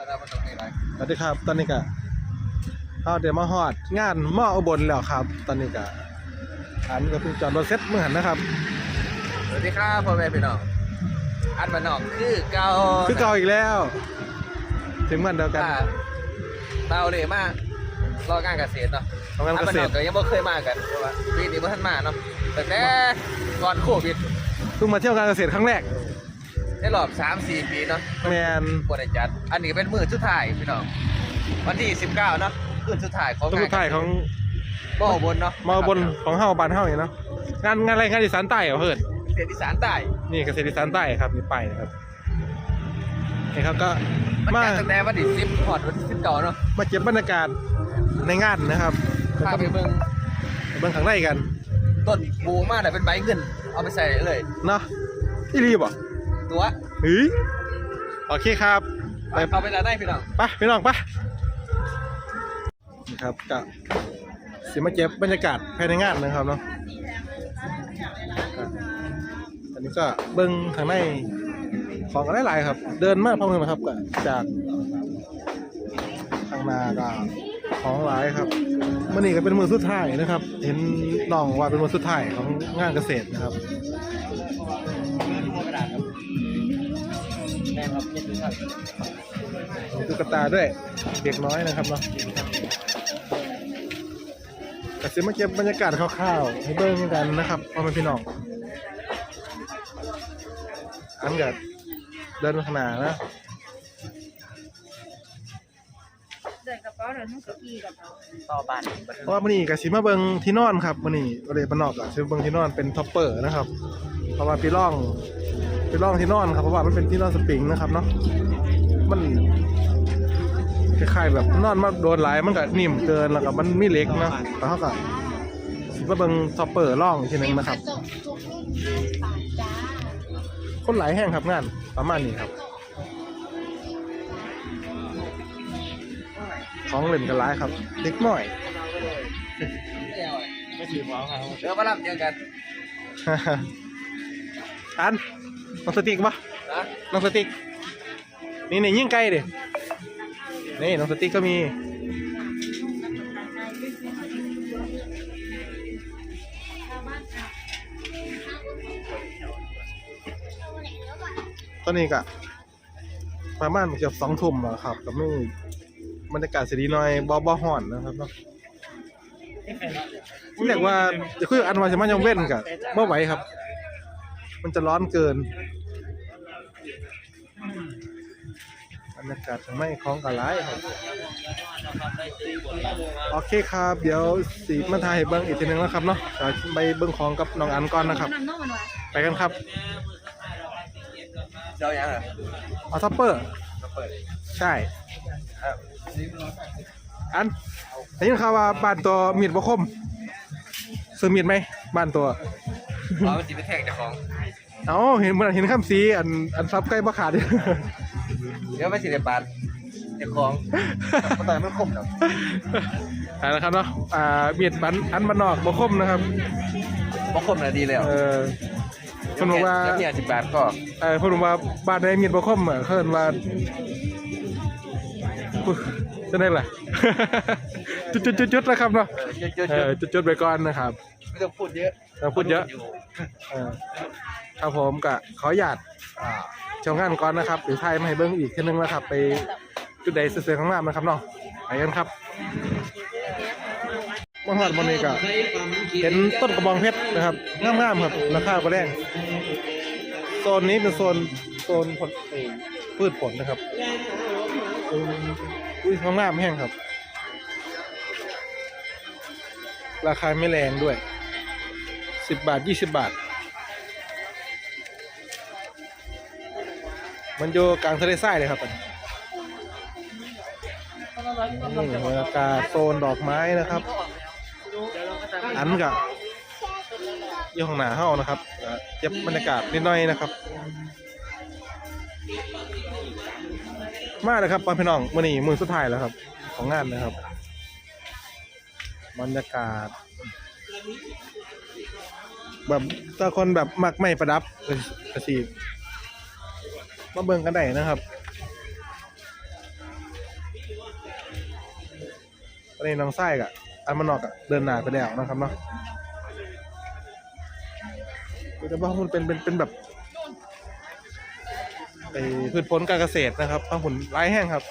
สวัสดีครับ ตอนนี้ก็เอาเดี๋ยวมาฮอด งานมออุบลแล้วครับ ตอนนี้ก็อันก็เพิ่งจอดรถเซ็ตเมื่อหันนะครับ สวัสดีครับพ่อแม่พี่น้องอันมานนอกคือเก่าคือเก่าอีกแล้ว ถึงวันเดียวกันตาเตาเลยมากรองานเกษตรเนาะทำงานอันเกมานษนอตกรก็ยังไม่เคยมากันเพราะว่าปีนี้เพิ่นมาเนาะแต่แต่ก่อนโควิดเพิ่งมาเที่ยวการเกษตรครั้งแรก ในรอบ3-4ปีเนาะแมนบ่ได้จัด อันนี้เป็นมื้อสุดท้ายพี่น้องวันที่19เนาะคืนสุดท้ายของต้นสุดท้ายของบ่อบนเนาะมออุบลของเฮาบ้านเฮาอย่างเนาะงานงานอะไรงานอีสานใต้เหรอเพื่อนเขตอีสานใต้นี่เกษตรอีสานใต้ครับนี่ไปนะครับนี่ครับก็มันมาจัดตั้งแต่วันที่10ฮอดวันที่19เนาะมาเก็บบรรยากาศในงานนะครับพาไปเบิ่งไปเบิ่งข้างในกัน ต้นปลูกมาได้เป็นใบเงิน เอาไปใส่เลยเนาะอีรีบอะ ตัวเฮ้ยโอเคครับไปเอาไปแล้วได้พี่น้องไปพี่น้องไปนี่ครับกับสิมาเก็บบรรยากาศภายในงานนะครับเนาะก็อันนี้ก็เบิ้งข้างในของกันหลายๆครับ เดินมากพร้อมกันนะครับก็จากทางนาก็ของหลายครับมื่อนี้ก็เป็นมือสุดท้ายนะครับ เห็นน้องว่าเป็นมือสุดท้ายของงานเกษตรนะครับ แม่ครับเย็นดูครับมีตุ๊กตาด้วย เด็กน้อยนะครับเนาะกสิมาเก็บบรรยากาศคร่าวๆให้เบิ่งกันนะครับพ่อแม่พี่น้องอันกับเดินมาขางหนานะเดินกระเป๋าเดินทั้งสกีกระเป๋าต่อบ้านเพราะว่ามื้อนี้กสิมาเบิ่งที่นอนครับมื้อนี้บ่ได้บ้านนอกอะสิมาเบิ่งที่นอนเป็นท็อปเปอร์นะครับเพราะว่าพี่ร่อง พี่ร่องที่นอนครับเพราะว่ามันเป็นที่นอนสปริงนะครับเนาะมันคล้ายๆแบบนอนมาโดนหลายมันก็นิ่มเกินแล้วก็มันมีเหล็กเนาะแล้วเขาก็สิมาเบิ่งท็อปเปอร์ร่องอีกทีหนึงนะครับจบทุกรุ่นบาทจ้าคนหลายแห่งครับงานประมาณนี้ครับของเล่นกันหลายครับเด็กน้อยไม่ถือของเขาเดี๋ยวมารับเจอกันอัน น้องสติ๊กปะนะน้องสติ๊ก นี่นี่ยิ่งไกลดินี่น้องสติ๊กก็มี ตอนนี้ก็ประมาณเกือบสองทุ่มแล้วครับก็ไม่บรรยากาศสีดีหน่อยบอบอห่อนนะครับเนาะเรียกว่าจะคุยกับอันวาจะมายังเว้นกับเมื่อไหวครับ มันจะร้อนเกินบรรยากาศทางไม่คล้องกับร้ายครับโอเคครับ เดี๋ยวสีมาถ่ายให้เบิ้งอีกทีหนึงแล้วครับเนาะเดี๋ยวไปเบิ้งของกับน้องอันก่อนนะครับน้ำนมมันวะไปกันครับเจ้ายังอะเอาทัปเปอร์เปิดใช่อันได้ยินข่าวว่าบ้านตัวมีดบ่คมซื้อมีดไหมบ้านตัว เอาจีไปแทงเจ้าของ เอ้าเห็นมันเห็นคำสีอันอันซับใกล้บ่ขาดเดี๋ยวไปสิเดบาทเจ้าของมันตอนมันคมเนาะอ่านะครับเนาะอ่ามีดบันอันบันนอกบ่คมนะครับ บ่คมน่ะดีแล้วเออเพิ่นบอกว่าเดี๋ยวเนี่ยสิบบาทก็เออเพิ่นบอกว่าบ้านในมีดบ่คมอะเพิ่นว่าอุ๊ยจะได้ล่ะ จุดๆๆๆนะครับเนาะเยอะเออจุดๆไปก่อนนะครับ ๆไม่ต้องพูดเยอะ เราพูดเยอะเออครับผมก็ขออนุญาตอ่าชมงานก่อนนะครับเดี๋ยวไทยมาให้เบิ้งอีกทีนึงนะครับ ไปจุดใดเสือๆข้างหน้านะครับเนาะไปกันครับมาหอดบนนี้ก็เห็นต้นกระบองเพชรนะครับงามๆครับราคาก็แรงโซนนี้เป็นโซนโซนผลพืชผลนะครับอืมอุ้ยงามๆแห้งครับ ราคาไม่แรงด้วย สิบบาทยี่สิบบาท มันอยู่กลางทะเลทรายเลยครับนี่บรรยากาศโซนดอกไม้นะครับ อันกับยี่ห้องหนาเฮ้านะครับเก็บบรรยากาศนิดหน่อยนะครับ มาเลยครับปอนพี่น้องมื่อนี้มือสุดท้ายแล้วครับ ของงานนะครับ บรรยากาศ แบบถ้าคนแบบมักไม่ประดับกระสีมาเบิ่งกันได้นะครับตอนนี้น้องไส้กะอันมานอกกะเดินหนาไปแล้วนะครับเนาะจะว่ามันเป็นเป็นเป็นแบบไอ้พืชผลการเกษตรนะครับทั้งผลไร้แห้งครับ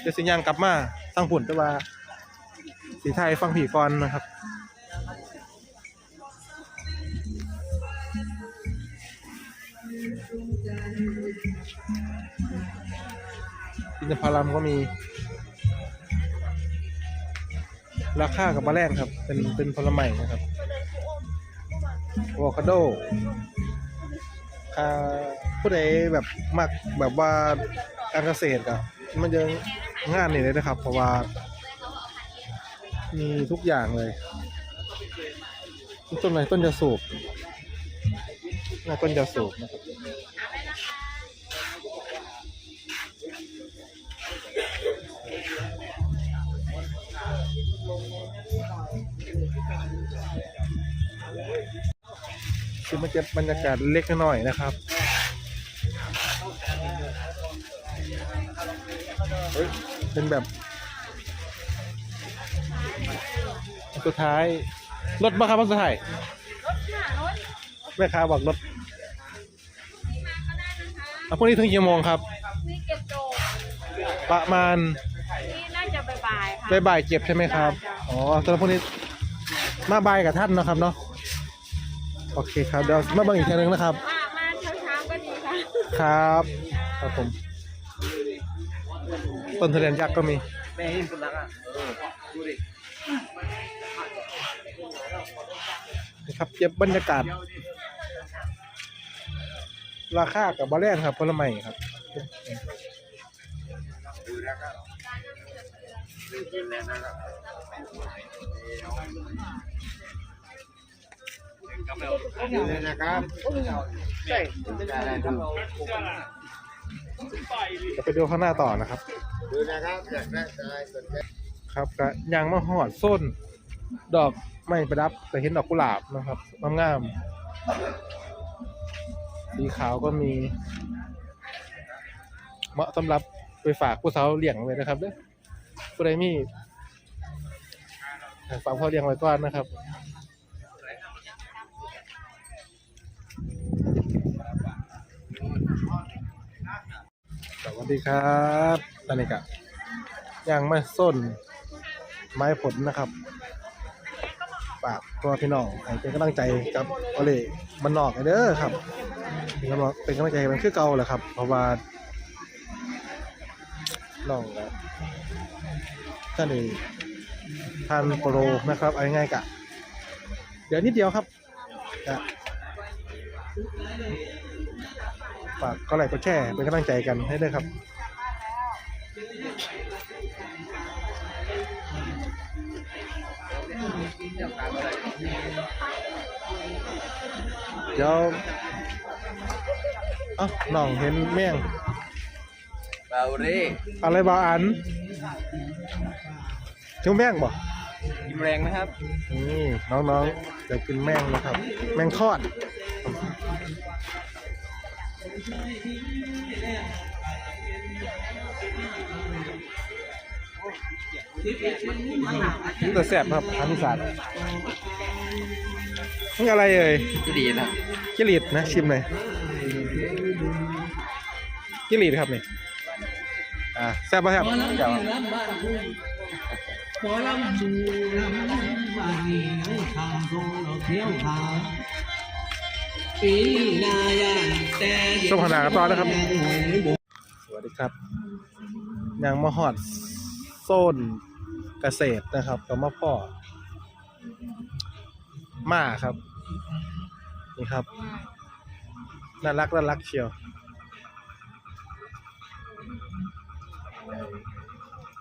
เดี๋ยวสิยางกลับมาทั้างผลแตะว่าสีไทยฟังผีก้อนนะครับ อินทผลัมก็มี ราคากับมาแรงครับ เป็นเป็นผลไม้นะครับอะโวคาโดค่าผู้ใดแบบมักแบบว่าการเกษตรอะมันจะงานนี่เลยนะครับ เพราะว่า มีทุกอย่างเลย ต้นไหนต้นยาสูบน่าต้นยาสูบนะครับ คือมันจะบรรยากาศเล็กน้อยนะครับเฮ้ยเป็นแบบ สุดท้าย รถมาครับวันสุดท้ายแม่ค้าบอกรถเอาพรุ่งนี้ถึงกี่โมงครับ นี่เก็บโจกประมาณนี่น่าจะบ่ายๆค่ะบ่ายๆเก็บใช่ไหมครับ อ๋อสำหรับพรุ่งนี้มาบ่ายกับท่านเนาะครับเนาะ โอเคครับเดี๋ยวมาเบิ่งอีกทีนึงนะครับมามาเช้าๆก็ดีค่ะครับ ครับผมต้นทุเรียนยักษ์ก็มีแม่เห็นคนรักอะเออดูดินะครับเก็บบรรยากาศ ราคากับบาแรงครับผลไม้ครับดูเลยนะครับ ใช่ได้ดูจะไปดูข้างหน้าต่อนะครับ ดูนะครับอยากได้ใจสนใจครับก็ยางมะหอดส้น ดอกไม้ประดับแต่เห็นดอกกุหลาบนะครับงามๆสีขาวก็มี เหมาะสำหรับไปฝากผู้สาวเลี้ยงไว้นะครับเด้อผู้ใดมีฝากพ่อเลี้ยงไว้ก่อนนะครับ วัสดีครับตอนนี้กะย่างไม่ส้น ไม้ผลนะครับฝากตัวพี่น้องให้เป็นกำลังใจกับโอเล่มันนอกเด้อครับเป็นกำลังเป็นกำลังใจมันคือเก่าแหละครับ เพราะว่าน้องก็ท่านนี้ทานโปรนะครับเอาง่ายๆกะ เดี๋ยวนิดเดียวครับ ฝากก็ไลค์ก็แชร์เป็นกำลังใจกันให้ด้วยครับเดี๋ยวเอ้าน้องเห็นแม่งเบาดิอะไรบาอันเจ้าแม่งบ่กินแรงนะครับนี่น้องๆจะกินแม่งนะครับ แม่งทอด นี่แต่แสบครับอันนี้สาดนี่อะไรเอ่ยก็ดีนะกิริดนะชิมหน่อยกิริดครับนี่อ่าแซ่บป่ะครับเจ้าหมอลำจูลำบานนี้ให้ทางทงเราเที่ยวหาปี นายาแต่ส้มขนาดต่อนะครับ สวัสดีครับยางมะฮอดโซนเกษตรนะครับกับมะพ่อมาครับ นี่ครับ น่ารักน่ารักเชียว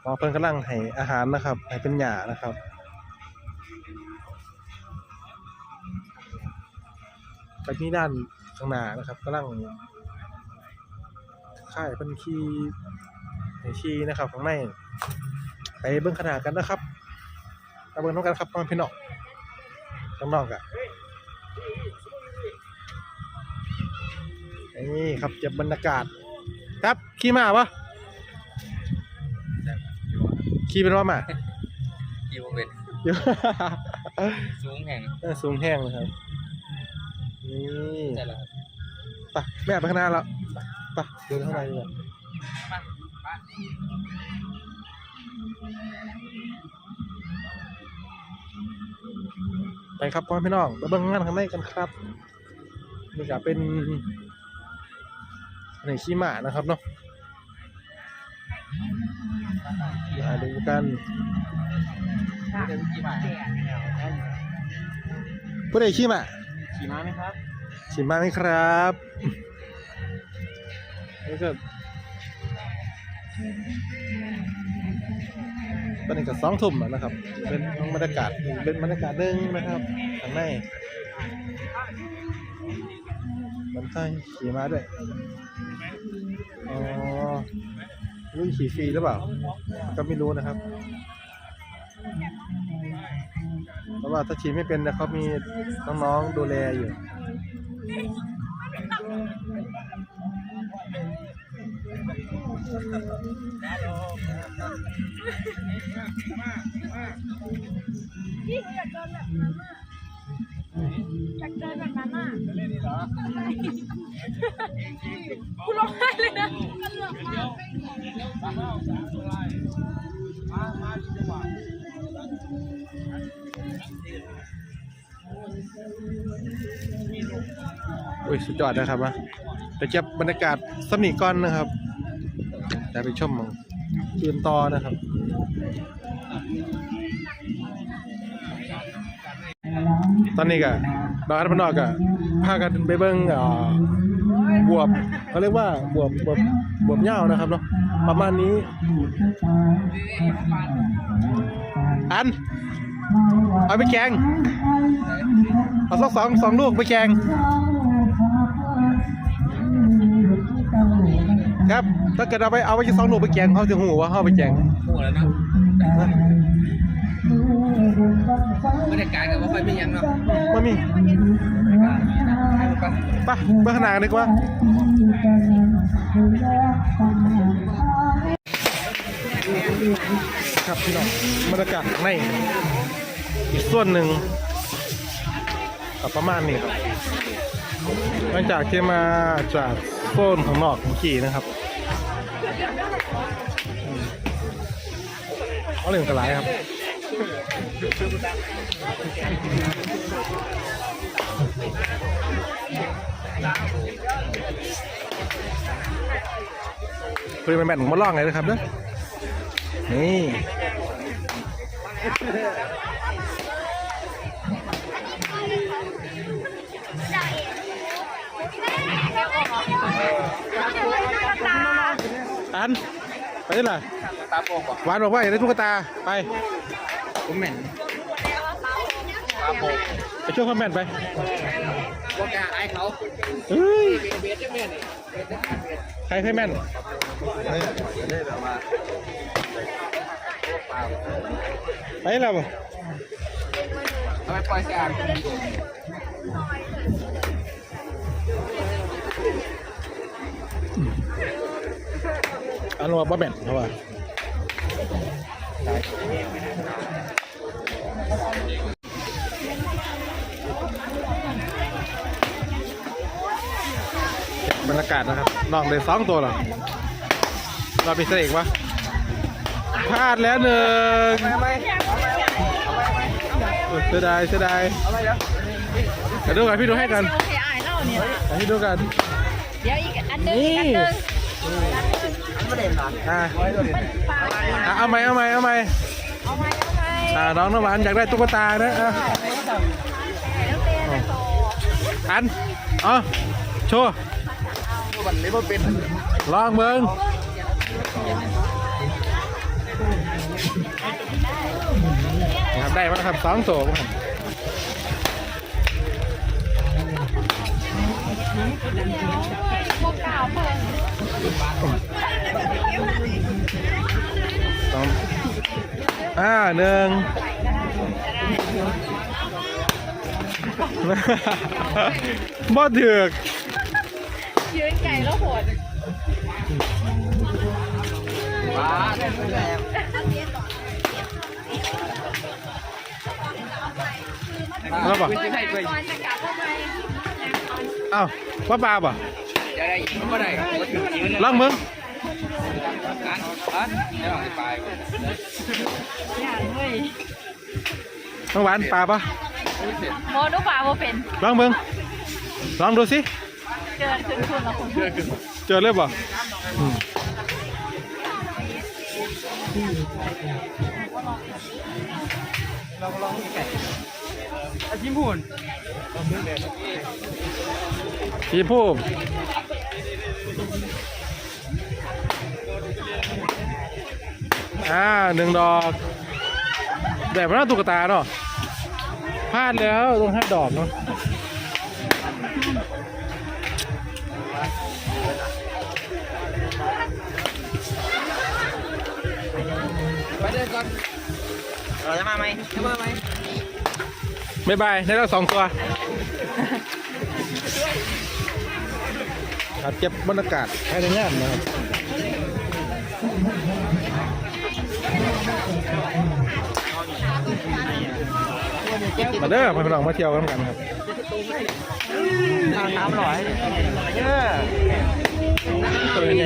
หมอเพิ่นกำลังให้อาหารนะครับ ให้เป็นหญ้านะครับ ไปที่ด้านข้างหน้านะครับกำลังค่ายเพิ่นขี่ให้ขี่นะครับข้างในไปเบิ่งขนาดกันนะครับไปเบิ่งน้องกันครับพ่อพี่น้องข้างนอกอะนี่ครับเก็บบรรยากาศครับขี่มาปะขี่เป็นว่ามาขี่บ่เป็นเดี๋ยวสูงแห่งเออสูงแห้งเลยครับ นี่ใช่แล้วครับไปแม่ไปข้างหน้าแล้วไปเดินข้างในดีกว่าไปครับพ่อพี่น้องไปเบิ่งงานข้างในกันครับนี่ก็เป็นในขี้หมานะครับเนาะมาดูกันเดินขี่ม้าผู้ใดขี้หมา ขี่ม้าไหมครับขี่มาไหมครับนี่ก็ตอนนี้ก็สองทุ่มแล้วนะครับ เป็นบรรยากาศเป็นบรรยากาศหนึ่งนะครับข้างในมันใช่ขี่ม้าด้วย อ๋อรุ่นขี่ฟรีหรือเปล่า ก็ไม่รู้นะครับ เพราะว่าถ้าขี่ไม่เป็นเนี่ยเขามีน้องๆดูแลอยู่พี่อยากเดินแบบนั้นอะอยากเดินแบบนั้นอะคุณร้องไห้เลยนะ อุ้ยสุดยอดนะครับวะไปเก็บบรรยากาศสมีก้อนนะครับจะไปชมมังตื่นต่อนะครับตอนนี้ก็ดอกอันพนอกก็พากันไปเบิ้งอ่อบวบเขาเรียกว่าบวบบวบบวบเหย้านะครับเนาะประมาณนี้ อัน เอาไปแกง เอาสักสองสองลูกไปแกง ครับถ้าเกิดเอาไปเอาไปสองลูกไปแกงเขาจะหูว่าเขาเอาไปแกงหัวแล้วเนาะบรรยากาศกับว่าค่อยมีหยังเนาะมามีให้มันไปไปไปขางหนาดดีกว่าครับพี่น้องบรรยากาศใน อีกส่วนหนึ่งก็ประมาณนี้ครับหลังจากที่มาจากโซนของนอกของขี่นะครับเอาเรื่องกระไรครับคุยเป็นแบบมาล่องเลยนะครับเด้อนี่ อันไปนี่ล่ะตาโป่งบ่หวานบอกว่าอยากได้ตุ๊กตาไปผมแม่นตาโป่งไปช่วยพ่อแม่นไปบ่กล้าอายเขาเฮ้ยเบียดเบียดจังแม่นนี่เบียดจังเบียดใครให้แม่นเฮ้ยได้แบบว่าไปแล้วบ่เอาไปปล่อยสะอาด อันว่าบ่แม่นเขาว่าบรรยากาศนะครับน้องเลยสองตัวหรอเรามีเสน่ห์ปะพลาดแล้วหนึ่งเสียดายเสียดายเดี๋ยวดูกันพี่ดูให้กันให้ดูกัน เดี๋ยวอีกอันนึงอีกอันนึง อะอะเอาไหมเอาไหมเอาไหมเอาไหมเอาไหมอ่าน้องน้ำหวานอยากได้ตุ๊กตานะอะแล้วเต้นต่ออันเอ๋อโชว์วันนี้บ่เป็นลองเบิ้งนะครับได้มาครับสองโถครับพวกกาวเพิ่ง สองอ่าหนึ่งบ่ถือกยืนไก่แล้วโหดว้าได้แล้วแล้วป่ะก่อนจะกลับเข้าไปอ้าวว่าปลาป่ะ จะได้ยินก็ได้ก็ถึงยืนล่างมึงกันฮะเดี๋ยวให้ไปอย่างเว้ยน้องหวานปลาป่ะโมดูป่าโมเป็นลองมึงลองดูสิ เจอขึ้นคุณล้วคุณเจอเลยป่ะอืมยิ้มพูนพี่ผู้ อ่าหนึ่งดอกแบบว่าตุ๊กตาเนาะพลาดแล้วต้องห้าดอกเนาะไปเดินก่อนเราจะมาไหมจะมาไหมบ๊ายบายได้แล้วสองตัว ครับเก็บบรรยากาศภายในงานนะครับมาเด้อมาพี่น้องมาเที่ยวกันกันครับน้ำร้อยเยอะตัวยังไง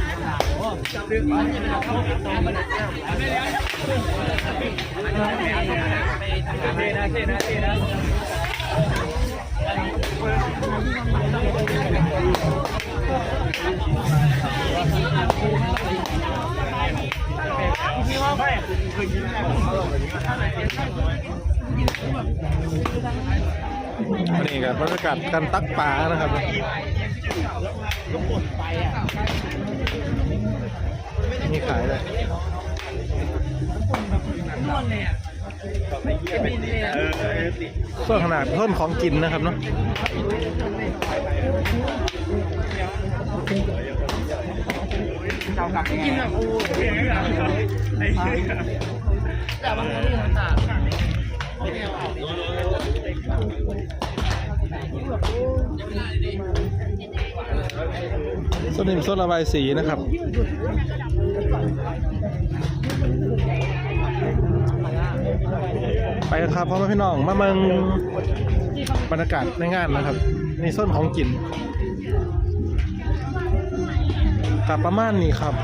อั นนี้กับบรรยากาศการตักปลานะครับ นี่ขายเลยส่วนขนาดเพิ่มของกินนะครับเนาะกินแบบโอ้ยแต่บางคนมันต่าง ส้นนิ่มส้นระบายสีนะครับไปกันครับพ่อแม่พี่น้องมาเมืองบรรยากาศในงานนะครับในส่วนของกินกับประมาณนี้ครับ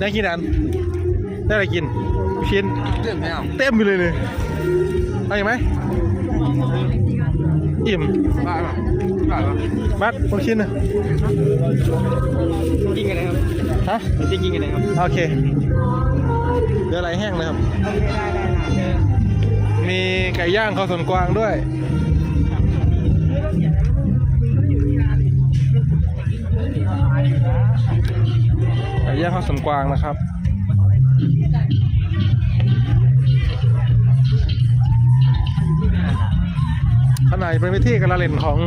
ได้กี่นันได้อะไรกินลูกชิ้นเรื่องไม่เอาเต็มไปเลยเลยเอาอีกไหมอิ่มบ้าป่ะบ้าป่ะมัดลูกชิ้นนะกินกันเลยครับฮะจะกินกันเลยครับโอเคเดี๋ยวอะไรแห้งเลยครับ มีไก่ย่างข้าวสวนกวางด้วย ไก่ย่างข้าวสวนกวางนะครับขนาดเป็นวิธีการละเล่นของ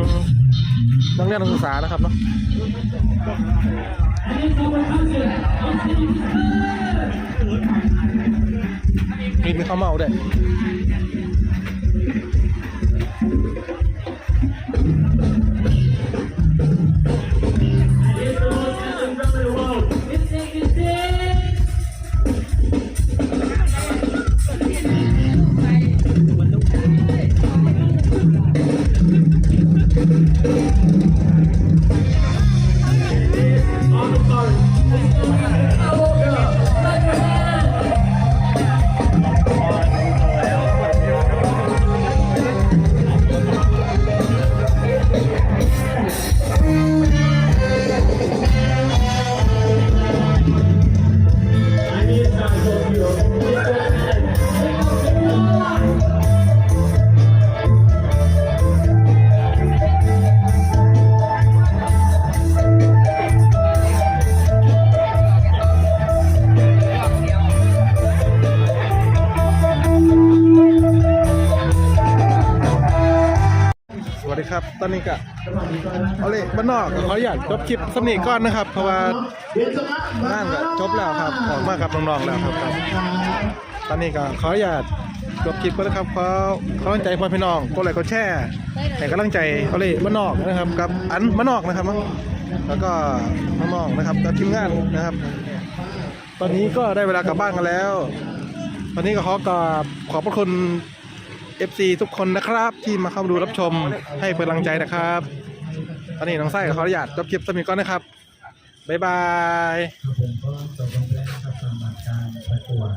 นักเรียนนักศึกษานะครับเนาะมีมีข้าวเมาด้วย นี้ก็เอาเลยบ้านนอกก็ขออนุญาตจบคลิปสำนีก่อนนะครับ เพราะว่างานก็จบแล้วครับออกมากับน้องๆแล้วครับครับ ตอนนี้ก็ขออนุญาตจบคลิปก็นะครับขอขอกำลังใจพ่อพี่น้องกดไลค์กดแชร์ให้กำลังใจเอาเลยบ้านนอกนะครับกับอันบ้านนอกนะครับ แล้วก็น้องๆนะครับกับทีมงานนะครับ ตอนนี้ก็ได้เวลากลับบ้านกันแล้ว ตอนนี้ก็ขอกราบขอบพระคุณ FC ทุกคนนะครับ ที่มาเข้ามาดูรับชมให้เป็นกำลังใจนะครับ ตอนนี้น้องไส้ขออนุญาตจบคลิปสมิก่อนนะครับ บ๊ายบาย ครับผมก็จบลงแล้วนะครับสำหรับการประกวด